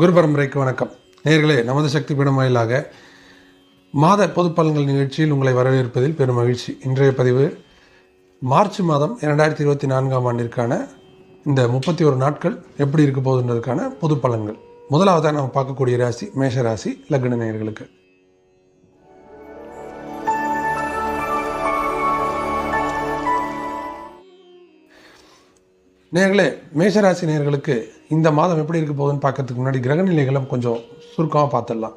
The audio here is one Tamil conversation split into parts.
குரு பரம்பரைக்கு வணக்கம். நேர்களே நமது சக்தி பீடம் வாயிலாக மாத பொது பலன்கள் நிகழ்ச்சியில் உங்களை வரவேற்பதில் பெரும் மகிழ்ச்சி. இன்றைய பதிவு மார்ச் மாதம் இரண்டாயிரத்தி இருபத்தி நான்காம் ஆண்டிற்கான இந்த முப்பத்தி ஒரு நாட்கள் எப்படி இருக்க போகுதுன்றதுக்கான பொது பலன்கள். முதலாவதாக நம்ம பார்க்கக்கூடிய ராசி மேஷ ராசி லக்ன நேயர்களுக்கு. நேர்களே மேஷராசி நேர்களுக்கு இந்த மாதம் எப்படி இருக்க போகுதுன்னு பார்க்கறதுக்கு முன்னாடி கிரக நிலைகளும் கொஞ்சம் சுருக்கமாக பார்த்துடலாம்.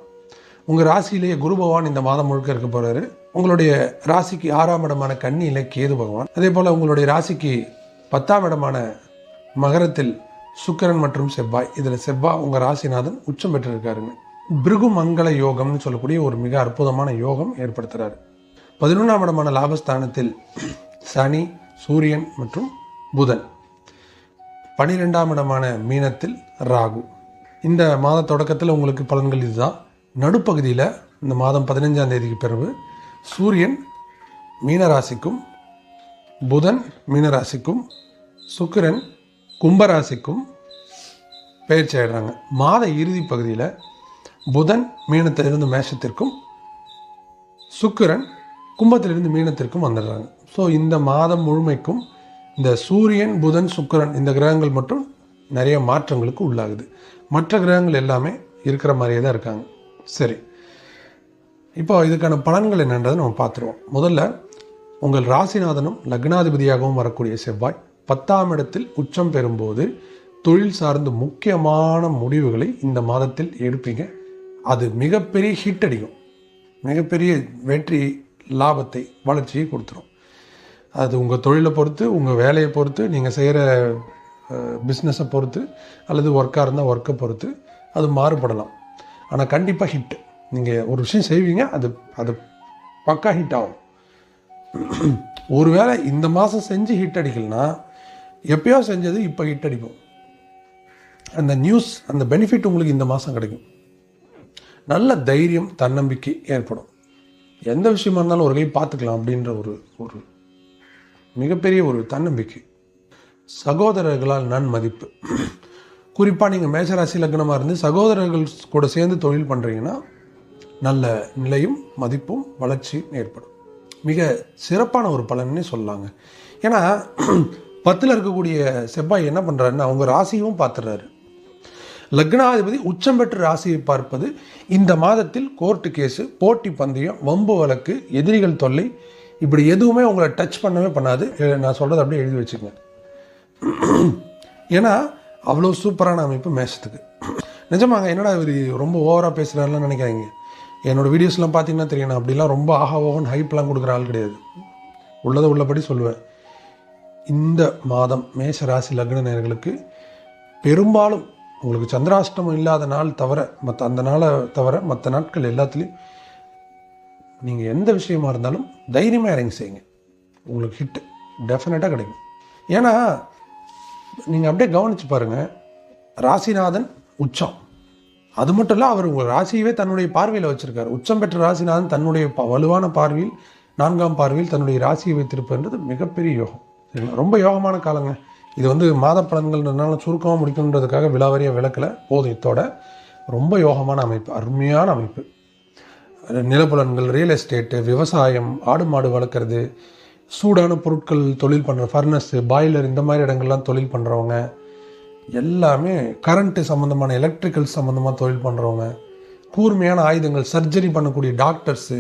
உங்கள் ராசியிலேயே குரு பகவான் இந்த மாதம் முழுக்க இருக்க போகிறாரு உங்களுடைய ராசிக்கு ஆறாம் இடமான கண்ணியில் கேது பகவான். அதே போல் உங்களுடைய ராசிக்கு பத்தாம் இடமான மகரத்தில் சுக்கரன் மற்றும் செவ்வாய். இதில் செவ்வாய் உங்கள் ராசிநாதன் உச்சம் பெற்றிருக்காருங்க. பிருகு மங்கள யோகம்னு சொல்லக்கூடிய ஒரு மிக அற்புதமான யோகம் ஏற்படுத்துகிறாரு பதினொன்றாம் இடமான லாபஸ்தானத்தில் சனி சூரியன் மற்றும் புதன். பனிரெண்டாம் இடமான மீனத்தில் ராகு. இந்த மாத தொடக்கத்தில் உங்களுக்கு பலன்கள் இதுதான். நடுப்பகுதியில் இந்த மாதம் பதினஞ்சாம் தேதிக்கு பிறகு சூரியன் மீனராசிக்கும் புதன் மீனராசிக்கும் சுக்கிரன் கும்பராசிக்கும் பயிற்சி ஆகிடுறாங்க மாத இறுதி பகுதியில் புதன் மீனத்திலிருந்து மேஷத்திற்கும் சுக்கிரன் கும்பத்திலிருந்து மீனத்திற்கும் வந்துடுறாங்க. ஸோ இந்த மாதம் முழுமைக்கும் இந்த சூரியன் புதன் சுக்கரன் இந்த கிரகங்கள் மட்டும் நிறைய மாற்றங்களுக்கு உள்ளாகுது. மற்ற கிரகங்கள் எல்லாமே இருக்கிற மாதிரியே தான் இருக்காங்க. சரி. இப்போ இதுக்கான பலன்கள் என்னன்றதை நம்ம பார்த்துருவோம். முதல்ல உங்கள் ராசிநாதனும் லக்னாதிபதியாகவும் வரக்கூடிய செவ்வாய் பத்தாம் இடத்தில் உச்சம் பெறும்போது தொழில் சார்ந்த முக்கியமான முடிவுகளை இந்த மாதத்தில் எடுப்பீங்க. அது மிகப்பெரிய ஹிட் அடிக்கும். மிகப்பெரிய வெற்றி லாபத்தை வளர்ச்சியை கொடுத்துரும். அது உங்கள் தொழிலை பொறுத்து உங்கள் வேலையை பொறுத்து நீங்கள் செய்கிற பிஸ்னஸை பொறுத்து அல்லது ஒர்க்காக இருந்தால் ஒர்க்கை பொறுத்து அது மாறுபடலாம். ஆனால் கண்டிப்பாக ஹிட் நீங்கள் ஒரு விஷயம் செய்வீங்க அது அது பக்கா ஹிட் ஆகும். ஒருவேளை இந்த மாதம் செஞ்சு ஹிட் அடிக்கலனா எப்பயோ செஞ்சது இப்போ ஹிட் அடிப்போம். அந்த நியூஸ் அந்த பெனிஃபிட் உங்களுக்கு இந்த மாதம் கிடைக்கும். நல்ல தைரியம் தன்னம்பிக்கை ஏற்படும். எந்த விஷயமா இருந்தாலும் ஒரு கை பார்த்துக்கலாம் அப்படின்ற ஒரு ஒரு மிகப்பெரிய ஒரு தன்னம்பிக்கை. சகோதரர்களால் நன்மதிப்பு. குறிப்பாக நீங்கள் மேசராசி லக்னமாக இருந்து சகோதரர்கள் கூட சேர்ந்து தொழில் பண்ணுறீங்கன்னா நல்ல நிலையும் மதிப்பும் வளர்ச்சியும் ஏற்படும். மிக சிறப்பான ஒரு பலன்னே சொல்லலாங்க ஏன்னா பத்தில் இருக்கக்கூடிய செவ்வாய் என்ன பண்ணுறாருன்னா அவங்க ராசியும் பார்த்துறாரு. லக்னாதிபதி உச்சம் பெற்ற ராசியை பார்ப்பது இந்த மாதத்தில் கோர்ட்டு கேஸு போட்டி பந்தயம் வம்பு வழக்கு எதிரிகள் தொல்லை இப்படி எதுவுமே உங்களை டச் பண்ணவே பண்ணாது. நான் சொல்கிறது அப்படியே எழுதி வச்சுக்கங்க. ஏன்னா அவ்வளோ சூப்பரான அமைப்பு மேஷத்துக்கு நிஜமாங்க என்னடா இவர் ரொம்ப ஓவராக பேசுகிறாருலாம் நினைக்காதீங்க. என்னோட வீடியோஸ்லாம் பார்த்தீங்கன்னா தெரியும். நான் அப்படிலாம் ரொம்ப ஆஹா ஓகன் ஹைப்லாம் கொடுக்குற ஆள் கிடையாது. உள்ளதை உள்ளபடி சொல்லுவேன். இந்த மாதம் மேஷ ராசி லக்ன நேர்களுக்கு பெரும்பாலும் உங்களுக்கு சந்திராஷ்டமம் இல்லாத நாள் தவிர மற்ற அந்த நாளை தவிர மற்ற நாட்கள் எல்லாத்துலேயும் நீங்கள் எந்த விஷயமா இருந்தாலும் தைரியமாக இறங்கி செய்யுங்க. உங்களுக்கு ஹிட் டெஃபினட்டாக கிடைக்கும். ஏன்னா நீங்கள் அப்படியே கவனித்து பாருங்கள் ராசிநாதன் உச்சம். அது மட்டும் இல்லை அவர் உங்கள் ராசியவே தன்னுடைய பார்வையில் வச்சுருக்காரு. உச்சம் பெற்ற ராசிநாதன் தன்னுடைய வலுவான பார்வையில் நான்காம் பார்வையில் தன்னுடைய ராசியை வைத்திருப்பதுன்றது மிகப்பெரிய யோகம். சரிங்களா? ரொம்ப யோகமான காலங்க. இது வந்து மாத பலன்கள்ன்றதுனால சுருக்கமாக முடிக்கணுன்றதுக்காக விலாவரியாக விளக்கலை. போதும் ரொம்ப யோகமான அமைப்பு. அருமையான அமைப்பு. நிலப்புலன்கள் ரியல் எஸ்டேட்டு விவசாயம் ஆடு மாடு வளர்க்குறது சூடான பொருட்கள் தொழில் பண்ணுற ஃபர்னஸ்ஸு பாய்லர் இந்த மாதிரி இடங்கள்லாம் தொழில் பண்ணுறவங்க எல்லாமே கரண்ட்டு சம்மந்தமான எலக்ட்ரிக்கல் சம்மந்தமாக தொழில் பண்ணுறவங்க கூர்மையான ஆயுதங்கள் சர்ஜரி பண்ணக்கூடிய டாக்டர்ஸு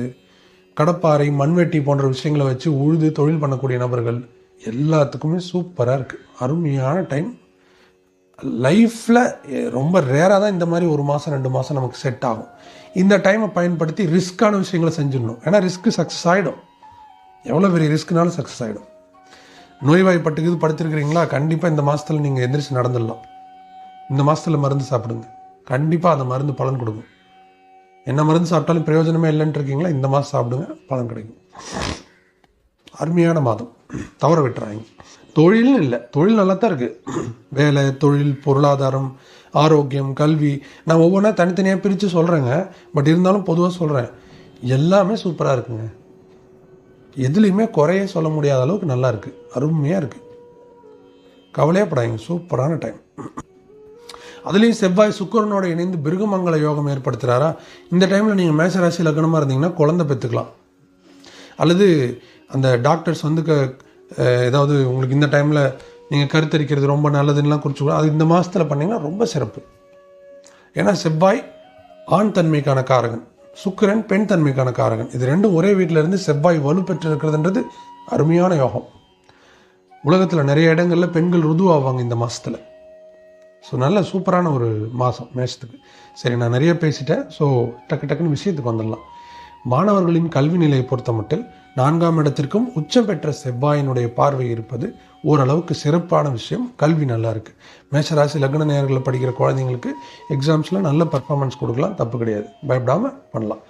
கடப்பாறை மண்வெட்டி போன்ற விஷயங்களை வச்சு உழுது தொழில் பண்ணக்கூடிய நபர்கள் எல்லாத்துக்குமே சூப்பராக இருக்குது அருமையான டைம் லைஃப்பில் ரொம்ப ரேராக தான் இந்த மாதிரி ஒரு மாதம் ரெண்டு மாதம் நமக்கு செட் ஆகும். இந்த டைமை பயன்படுத்தி ரிஸ்க்கான விஷயங்களை செஞ்சிடணும். ஏன்னா ரிஸ்க்கு சக்ஸஸ் ஆகிடும் எவ்வளோ பெரிய ரிஸ்க்குனாலும் சக்ஸஸ் ஆகிடும் நோய்வாய்ப்பட்டுக்குது படுத்திருக்கிறீங்களா? கண்டிப்பாக இந்த மாதத்தில் நீங்கள் எந்திரிச்சு நடந்துடலாம். இந்த மாதத்தில் மருந்து சாப்பிடுங்க. கண்டிப்பாக அந்த மருந்து பலன் கொடுக்கும். என்ன மருந்து சாப்பிட்டாலும் பிரயோஜனமே இல்லைன்ட்டு இருக்கீங்களா? இந்த மாதம் சாப்பிடுங்க பலன் கிடைக்கும். அருமையான மாதம். தவற விட்டுறாங்க. தொழில்னு இல்லை. தொழில் நல்லா தான் இருக்குது வேலை தொழில் பொருளாதாரம் ஆரோக்கியம் கல்வி. நான் ஒவ்வொன்றா தனித்தனியாக பிரித்து சொல்கிறேங்க பட் இருந்தாலும் பொதுவாக சொல்கிறேன் எல்லாமே சூப்பராக இருக்குங்க. எதுலேயுமே குறைய சொல்ல முடியாத அளவுக்கு நல்லா இருக்குது அருமையாக இருக்குது கவலையே சூப்பரான டைம். அதுலேயும் செவ்வாய் சுக்கிரனோட இணைந்து பிருகமங்கல யோகம் ஏற்படுத்துகிறாரா இந்த டைமில் நீங்கள் மேசராசி லக்னமாக இருந்தீங்கன்னா குழந்தை பெற்றுக்கலாம் அல்லது அந்த டாக்டர்ஸ் வந்து க ஏதாவது உங்களுக்கு இந்த டைமில் நீங்கள் கருத்தரிக்கிறது ரொம்ப நல்லதுன்னெலாம் குறிச்சு கூட அது இந்த மாதத்தில் பண்ணிங்கன்னா ரொம்ப சிறப்பு. ஏன்னா செவ்வாய் ஆண் தன்மைக்கான காரகன் சுக்கிரன் பெண் தன்மைக்கான காரகன். இது ரெண்டும் ஒரே வீட்டில் இருந்து செவ்வாய் வலுப்பெற்று இருக்கிறதுன்றது அருமையான யோகம். உலகத்தில் நிறைய இடங்களில் பெண்கள் ருதுவாவாங்க இந்த மாதத்தில் ஸோ நல்ல சூப்பரான ஒரு மாதம் மேஷத்துக்கு. சரி நான் நிறைய பேசிட்டேன். ஸோ டக்கு டக்குன்னு விஷயத்துக்கு வந்துடலாம். மாணவர்களின் கல்வி நிலையை பொறுத்த மட்டில் நான்காம் இடத்திற்கும் உச்சம் பெற்ற செவ்வாயினுடைய பார்வை இருப்பது ஓரளவுக்கு சிறப்பான விஷயம். கல்வி நல்லா இருக்குது மேஷராசி லக்ன நேரங்களில் படிக்கிற குழந்தைங்களுக்கு எக்ஸாம்ஸில் நல்ல பர்ஃபார்மன்ஸ் கொடுக்கலாம். தப்பு கிடையாது. பயப்படாமல் பண்ணலாம்.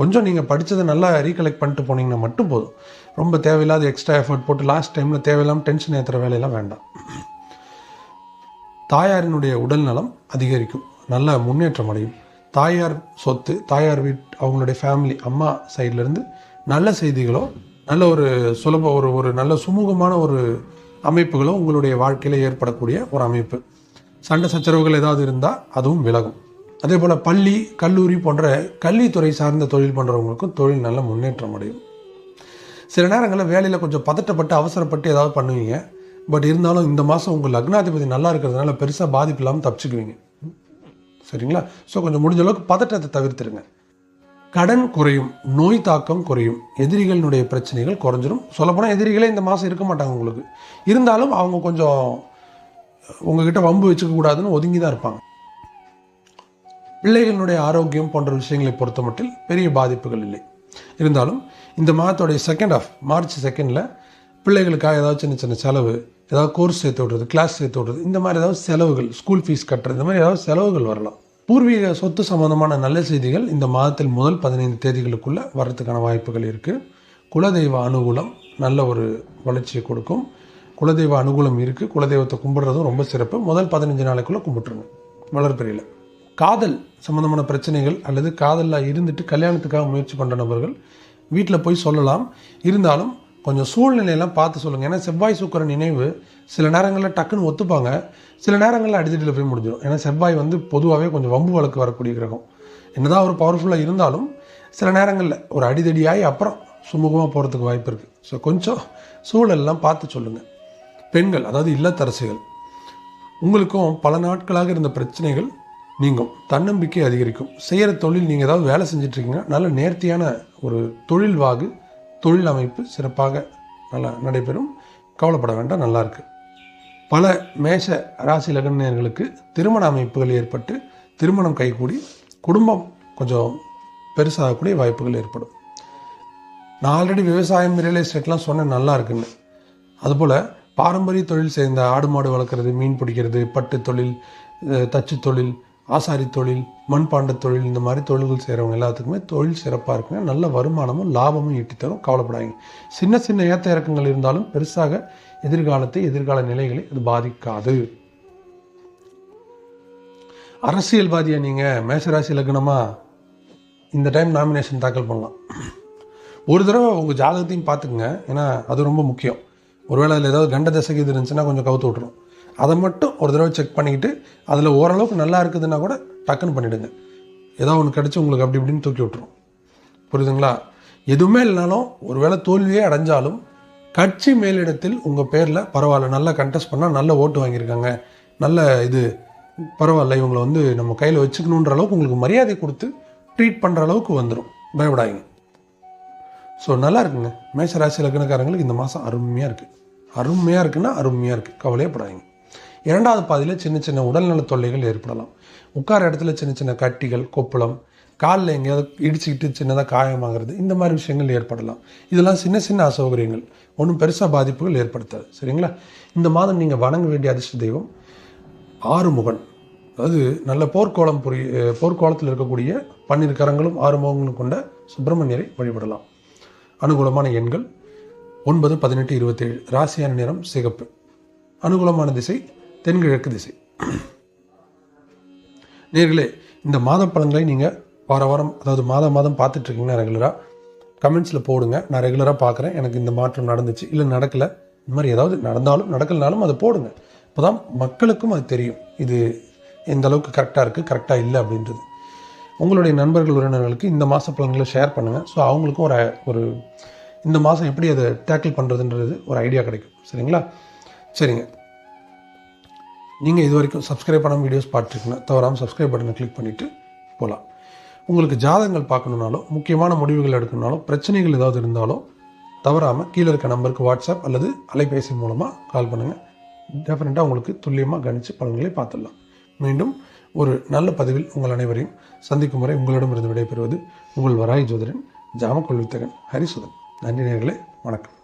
கொஞ்சம் நீங்கள் படித்ததை நல்லா ரீகலெக்ட் பண்ணிட்டு போனீங்கன்னா மட்டும் போதும். ரொம்ப தேவையில்லாத எக்ஸ்ட்ரா எஃபர்ட் போட்டு லாஸ்ட் டைமில் தேவையில்லாமல் டென்ஷன் ஏற்றுற வேலையெல்லாம் வேண்டாம். தாயாரினுடைய உடல் நலம் அதிகரிக்கும். நல்ல முன்னேற்றம் அடையும். தாயார் சொத்து தாயார் வீட் அவங்களுடைய ஃபேமிலி அம்மா சைட்லேருந்து நல்ல செய்திகளோ நல்ல ஒரு சுலப ஒரு ஒரு நல்ல சுமூகமான ஒரு அமைப்புகளோ உங்களுடைய வாழ்க்கையில் ஏற்படக்கூடிய ஒரு அமைப்பு. சண்டை சச்சரவுகள் ஏதாவது இருந்தால் அதுவும் விலகும். அதே போல் பள்ளி கல்லூரி போன்ற கல்வித்துறை சார்ந்த தொழில் பண்ணுறவங்களுக்கும் தொழில் நல்ல முன்னேற்றம் அடையும். சில நேரங்களில் வேலையில் கொஞ்சம் பதட்டப்பட்டு அவசரப்பட்டு ஏதாவது பண்ணுவீங்க. பட் இருந்தாலும் இந்த மாதம் உங்கள் லக்னாதிபதி நல்லா இருக்கிறதுனால பெருசாக பாதிப்பு இல்லாமல் தப்பிச்சுக்குவீங்க. சரிங்களா? ஸோ கொஞ்சம் முடிஞ்ச அளவுக்கு பதட்டத்தை தவிர்த்துருங்க. கடன் குறையும் நோய் தாக்கம் குறையும் எதிரிகளினுடைய பிரச்சனைகள் குறைஞ்சிரும். சொல்லப்போனால் எதிரிகளே இந்த மாதம் இருக்க மாட்டாங்க உங்களுக்கு. இருந்தாலும் அவங்க கொஞ்சம் உங்ககிட்ட வம்பு வச்சுக்கக்கூடாதுன்னு ஒதுங்கி தான் இருப்பாங்க. பிள்ளைகளினுடைய ஆரோக்கியம் போன்ற விஷயங்களை பொறுத்த மட்டில் பெரிய பாதிப்புகள் இல்லை. இருந்தாலும் இந்த மாதத்துடைய செகண்ட் ஆஃப் மார்ச் செகண்டில் பிள்ளைகளுக்காக ஏதாவது சின்ன சின்ன செலவு ஏதாவது கோர்ஸ் சேர்த்து விடுறது கிளாஸ் சேர்த்து விடுறது இந்த மாதிரி ஏதாவது செலவுகள் ஸ்கூல் ஃபீஸ் கட்டுறது இந்த மாதிரி ஏதாவது செலவுகள் வரலாம். பூர்வீக சொத்து சம்பந்தமான நல்ல செய்திகள் இந்த மாதத்தில் முதல் பதினைந்து தேதிகளுக்குள்ளே வர்றதுக்கான வாய்ப்புகள் இருக்குது குலதெய்வ அனுகூலம் நல்ல ஒரு வளர்ச்சியை கொடுக்கும். குலதெய்வ அனுகூலம் இருக்குது குலதெய்வத்தை கும்பிடுறதும் ரொம்ப சிறப்பு. முதல் பதினஞ்சு நாளைக்குள்ளே கும்பிட்ருங்க வளர்ப்பிறையில் காதல் சம்பந்தமான பிரச்சனைகள் அல்லது காதலில் இருந்துட்டு கல்யாணத்துக்காக முயற்சி பண்ணுற நபர்கள் வீட்டில் போய் சொல்லலாம். இருந்தாலும் கொஞ்சம் சூழ்நிலையெல்லாம் பார்த்து சொல்லுங்கள் ஏன்னா செவ்வாய் சுக்கிரன் நினைவு சில நேரங்களில் டக்குன்னு ஒத்துப்பாங்க. சில நேரங்களில் அடித்தடியில் போய் முடிஞ்சிடும். ஏன்னா செவ்வாய் வந்து பொதுவாகவே கொஞ்சம் வம்பு வழக்கு வரக்கூடிய கிரகம். என்னதான் ஒரு பவர்ஃபுல்லாக இருந்தாலும் சில நேரங்களில் ஒரு அடிதடியாகி அப்புறம் சுமூகமாக போகிறதுக்கு வாய்ப்பு இருக்குது ஸோ கொஞ்சம் சூழலெல்லாம் பார்த்து சொல்லுங்கள் பெண்கள் அதாவது இல்லத்தரசிகள் உங்களுக்கும் பல நாட்களாக இருந்த பிரச்சனைகள் நீங்கும். தன்னம்பிக்கை அதிகரிக்கும். செய்கிற தொழில் நீங்கள் ஏதாவது வேலை செஞ்சிட்ருக்கீங்கன்னா நல்ல நேர்த்தியான ஒரு தொழில் வாகு. தொழில் அமைப்பு சிறப்பாக நல்லா நடைபெறும். கவலைப்பட வேண்டாம் நல்லாயிருக்கு பல மேஷ ராசி லக்னர்களுக்கு திருமண அமைப்புகள் ஏற்பட்டு திருமணம் கைகூடி குடும்பம் கொஞ்சம் பெருசாகக்கூடிய வாய்ப்புகள் ஏற்படும். நான் ஆல்ரெடி விவசாயம் ரியல் எஸ்டேட்லாம் சொன்னேன் நல்லா இருக்குன்னு அதுபோல் பாரம்பரிய தொழில் சேர்ந்த ஆடு மாடு வளர்க்குறது மீன் பிடிக்கிறது பட்டு தொழில் தச்சு தொழில் ஆசாரி தொழில் மண்பாண்ட தொழில் இந்த மாதிரி தொழில்கள் செய்கிறவங்க எல்லாத்துக்குமே தொழில் சிறப்பாக இருக்குங்க. நல்ல வருமானமும் லாபமும் ஈட்டித்தரும் கவலைப்படாதீங்க. சின்ன சின்ன ஏற்ற இறக்கங்கள் இருந்தாலும் பெருசாக எதிர்காலத்தை எதிர்கால நிலைகளை அது பாதிக்காது. அரசியல்வாதியை நீங்கள் மேசராசி லக்னமாக இந்த டைம் நாமினேஷன் தாக்கல் பண்ணலாம். ஒரு தடவை உங்கள் ஜாதகத்தையும் பார்த்துக்குங்க. ஏன்னா அது ரொம்ப முக்கியம். ஒருவேளை அதில் ஏதாவது கண்ட தசைக்கு இது இருந்துச்சுன்னா கொஞ்சம் கவுத்து விட்ரும் அதை மட்டும் ஒரு தடவை செக் பண்ணிக்கிட்டு அதில் ஓரளவுக்கு நல்லா இருக்குதுன்னா கூட டக்குன்னு பண்ணிவிடுங்க ஏதோ ஒன்று கிடச்சி உங்களுக்கு அப்படி இப்படின்னு தூக்கி விட்டுரும். புரியுதுங்களா? எதுவுமே இல்லைனாலும் ஒருவேளை தோல்வியே அடைஞ்சாலும் கட்சி மேலிடத்தில் உங்கள் பேரில் பரவாயில்ல நல்லா கண்டெஸ்ட் பண்ணால் நல்ல ஓட்டு வாங்கியிருக்காங்க. நல்ல இது பரவாயில்ல இவங்களை வந்து நம்ம கையில் வச்சுக்கணுன்ற அளவுக்கு உங்களுக்கு மரியாதை கொடுத்து ட்ரீட் பண்ணுற அளவுக்கு வந்துடும் பயப்படாதீங்க. ஸோ நல்லா இருக்குங்க. மேஷராசி லக்னக்காரங்களுக்கு இந்த மாதம் அருமையாக இருக்குது அருமையாக இருக்குன்னா அருமையாக இருக்குது கவலையப்படாதீங்க இரண்டாவது பாதியில் சின்ன சின்ன உடல்நல தொல்லைகள் ஏற்படலாம். உட்கார இடத்துல சின்ன சின்ன கட்டிகள் கொப்பளம் காலில் எங்கேயாவது இடிச்சுக்கிட்டு சின்னதாக காயமாகிறது இந்த மாதிரி விஷயங்கள் ஏற்படலாம். இதெல்லாம் சின்ன சின்ன அசௌகரியங்கள். ஒன்றும் பெருசாக பாதிப்புகள் ஏற்படுத்தாது. சரிங்களா? இந்த மாதம் நீங்கள் வணங்க வேண்டிய அதிர்ஷ்ட தெய்வம் ஆறுமுகன். அதாவது நல்ல போர்க்கோளம் புரிய போர்க்கோளத்தில் இருக்கக்கூடிய பன்னிரு கரங்களும் ஆறு முகங்களும் கொண்ட சுப்பிரமணியரை வழிபடலாம். அனுகூலமான எண்கள் ஒன்பது பதினெட்டு இருபத்தேழு. ராசியான நிறம் சிகப்பு. அனுகூலமான திசை தென்கிழக்கு திசை. நேர்களே இந்த மாத பலன்களை நீங்கள் வார வாரம் அதாவது மாதம் மாதம் பார்த்துட்ருக்கீங்கன்னா ரெகுலராக கமெண்ட்ஸில் போடுங்க. நான் ரெகுலராக பார்க்குறேன். எனக்கு இந்த மாற்றம் நடந்துச்சு. இல்லை நடக்கலை. இந்த மாதிரி ஏதாவது நடந்தாலும் நடக்கலனாலும் அதை போடுங்க. இப்போ தான் மக்களுக்கும் அது தெரியும். இது எந்த அளவுக்கு கரெக்டாக இருக்குது கரெக்டாக இல்லை அப்படின்றது. உங்களுடைய நண்பர்கள் உறவினர்களுக்கு இந்த மாத பலன்களை ஷேர் பண்ணுங்கள் ஸோ அவங்களுக்கும் ஒரு ஒரு இந்த மாதம் எப்படி அதை டேக்கிள் பண்ணுறதுன்றது ஒரு ஐடியா கிடைக்கும். சரிங்களா? சரிங்க. நீங்கள் இது வரைக்கும் சப்ஸ்கிரைப் பண்ணாமல் வீடியோஸ் பார்த்துருக்கீங்கன்னா தவறாமல் சப்ஸ்கிரைப் பட்டனை கிளிக் பண்ணிவிட்டு போகலாம் உங்களுக்கு ஜாதகங்கள் பார்க்கணுனாலோ முக்கியமான முடிவுகள் எடுக்கணுனாலோ பிரச்சனைகள் ஏதாவது இருந்தாலோ தவறாமல் கீழே இருக்க நம்பருக்கு வாட்ஸ்அப் அல்லது அலைபேசி மூலமாக கால் பண்ணுங்கள் டெஃபினட்டாக உங்களுக்கு துல்லியமாக கணித்து பலன்களை பார்த்துடலாம். மீண்டும் ஒரு நல்ல பதிவில் உங்கள் அனைவரையும் சந்திக்கும் வரை உங்களிடமிருந்து விடைபெறுவது உங்கள் வராய் ஜோதிடன் ஜாமக்கொள்வித்தகன் ஹரிசுதன். நன்றி நேர்களே வணக்கம்.